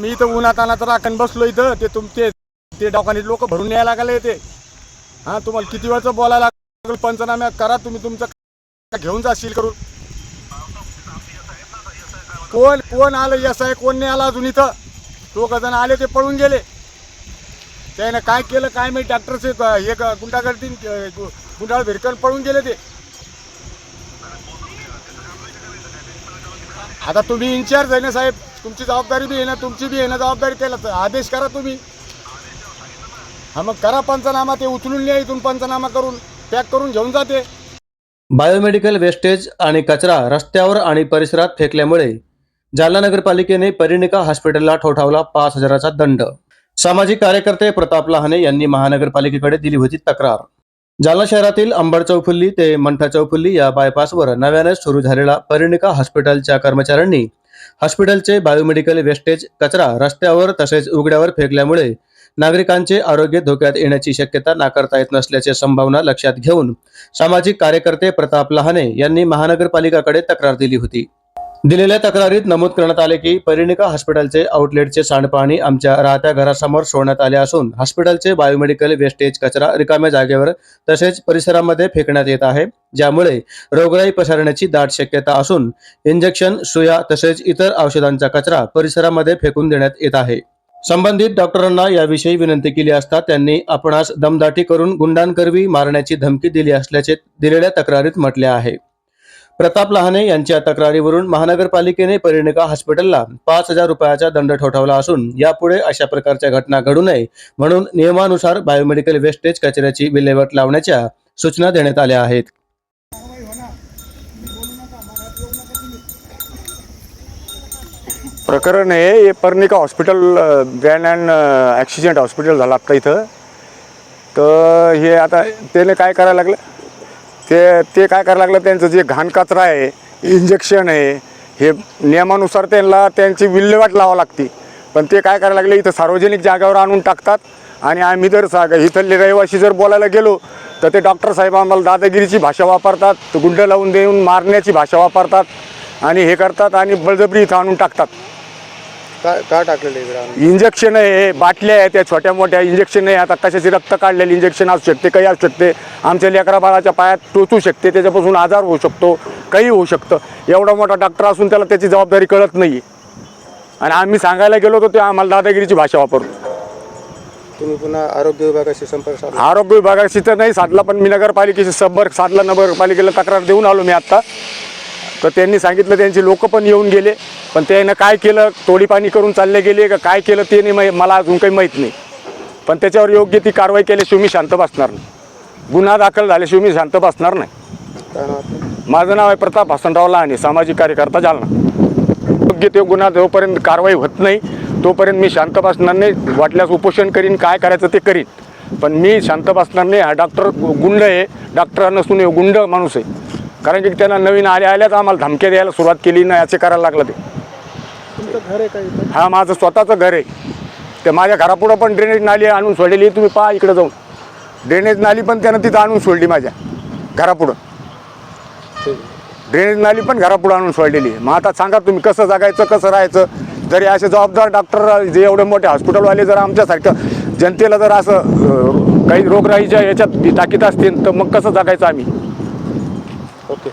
आम्ही इथं उन्हात तर राखण बसलो इथं. ते तुमचे ते दवाखान्यात लोक भरून यायला लागले ते हां तुम्हाला किती वेळचं बोलायला लागलं? पंचनाम्या करा तुम्ही तुमचं घेऊन जाशील करून? कोण कोण आलं? यस आहे कोण नाही आला अजून इथं? तो जण आले ते पळून गेले. त्यानं काय केलं काय माहिती? डॉक्टरचे हे गुंडागर्दी गुंडाळ भिरकन पळून गेले ते. आता तुम्ही इन्चार्ज आहे ना साहेब? तुमची जबाबदारी बी आहे ना तुमची बी आहे ना जबाबदारी त्याला तर आदेश करा तुम्ही. हा मग करा पंचनामा ते उचलून न्या इथून पंचनामा करून पॅक करून घेऊन जाते बायोमेडिकल वेस्टेज आणि कचरा रस्त्यावर आणि परिसरात फेकल्यामुळे जालना नगरपालिकेने परिणिका हॉस्पिटलला ठोठावला पाच हजाराचा दंड. सामाजिक कार्यकर्ते प्रताप लहाने यांनी महानगरपालिकेकडे दिली होती तक्रार. जालना शहरातील अंबड चौफुल्ली ते मंठा चौफुल्ली या बायपासवर नव्याने सुरू झालेला परिणिका हॉस्पिटलच्या कर्मचाऱ्यांनी हॉस्पिटलचे बायोमेडिकल वेस्टेज कचरा रस्त्यावर तसेच उघड्यावर फेकल्यामुळे नागरिकांचे आरोग्य धोक्यात येण्याची शक्यता नाकारता येत नसल्याची संभावना लक्षात घेऊन सामाजिक कार्यकर्ते प्रताप लहाने यांनी महानगरपालिकाकडे तक्रार दिली होती. दिलेल्या तक्रारीत नमूद करण्यात आले की परिणिका हॉस्पिटलचे आउटलेटचे सांडपाणी आमच्या राहत्या घरासमोर सोडण्यात आले असून हॉस्पिटलचे बायोमेडिकल वेस्टेज कचरा रिकाम्या जागेवर तसेच परिसरामध्ये फेकण्यात येत आहे ज्यामुळे रोगराई पसरण्याची दाट शक्यता असून इंजेक्शन सुया तसेच इतर औषधांचा कचरा परिसरामध्ये फेकून देण्यात येत आहे. संबंधित डॉक्टरांना याविषयी विनंती केली असता त्यांनी आपणास दमदाटी करून गुंडांकरवी मारण्याची धमकी दिली असल्याचे दिलेल्या तक्रारीत म्हटले आहे. प्रताप लहाने यांच्या तक्रारीवरून महानगरपालिकेने परिणिका हॉस्पिटलला पाच हजार रुपयाचा दंड ठोठावला असून यापुढे अशा प्रकारच्या घटना घडू नये म्हणून नियमानुसार बायोमेडिकल वेस्टेज कचऱ्याची विल्हेवाट लावण्याच्या सूचना देण्यात आल्या आहेत. प्रकरण आहे हे Parnika hospital grand and accident hospital झालं आत्ता इथं. तर हे आता त्याने काय करायला लागलं? ते ते काय करायला लागलं त्यांचं जे घाण कचरा आहे इंजेक्शन आहे हे नियमानुसार त्यांना त्यांची विल्हेवाट लावावं लागते. पण ते काय करायला लागले इथं सार्वजनिक जागेवर आणून टाकतात. आणि आम्ही जर साग इथले रहिवाशी जर बोलायला गेलो तर ते डॉक्टर साहेब आम्हाला दादागिरीची भाषा वापरतात गुंड लावून देऊन मारण्याची भाषा वापरतात. आणि हे करतात आणि बळजबरी इथं आणून टाकतात. काय टाकलेलं इकडे? इंजेक्शन आहे बाटल्या आहे त्या छोट्या मोठ्या इंजेक्शन आहे आता कशाचे रक्त काढलेले इंजेक्शन असू शकते काही असू शकते. आमच्या लेकरा बाळाच्या पायात टोचू शकते त्याच्यापासून आजार होऊ शकतो काही होऊ शकतं. एवढा मोठा डॉक्टर असून त्याला त्याची जबाबदारी कळत नाही आणि आम्ही सांगायला गेलो तर ते आम्हाला दादागिरीची भाषा वापरतो तुम्ही पुन्हा आरोग्य विभागाशी संपर्क साधला. आरोग्य विभागाशी तर नाही साधला पण मी नगरपालिकेशी संपर्क साधला नगरपालिकेला तक्रार देऊन आलो मी आत्ता. तर त्यांनी सांगितलं त्यांचे लोक पण येऊन गेले. पण त्यानं काय केलं? तोडीपाणी करून चालले गेले का काय केलं ते नाही माहि- मला अजून काही माहीत नाही. पण त्याच्यावर योग्य ती कारवाई केल्याशिवाय मी शांत बसणार नाही. गुन्हा दाखल झाल्याशिवाय मी शांत बसणार नाही. माझं नाव आहे प्रताप हसनराव लहाने सामाजिक कार्यकर्ता जालना. योग्य ते गुन्हा जोपर्यंत कारवाई होत नाही तोपर्यंत मी शांत बसणार नाही. वाटल्यास उपोषण करीन काय करायचं ते करीन. पण मी शांत बसणार नाही. हा डॉक्टर गुंड आहे. डॉक्टर नसून गुंड माणूस आहे. कारण की त्यांना नवीन आल्या आल्याच आम्हाला धमक्या द्यायला सुरुवात केली ना याचे करायला लागलं ते. तुमचं घर आहे का इथं? हा माझं स्वतःचं घर आहे. ते माझ्या घरापुढं पण ड्रेनेज नाली आणून सोडलेली आहे. तुम्ही पहा इकडे जाऊन. ड्रेनेज नाली पण त्यानं तिथं आणून सोडली माझ्या घरापुढं. ड्रेनेज नाली पण घरापुढं आणून सोडलेली आहे. मग आता सांगा तुम्ही कसं जगायचं कसं राहायचं? जरी असे जबाबदार डॉक्टर जे एवढे मोठे हॉस्पिटलवाले जर आमच्यासारखं जनतेला जर असं अं, काही रोगराईच्या याच्यात टाकीत असतील तर मग कसं जगायचं आम्ही? ಓಕೆ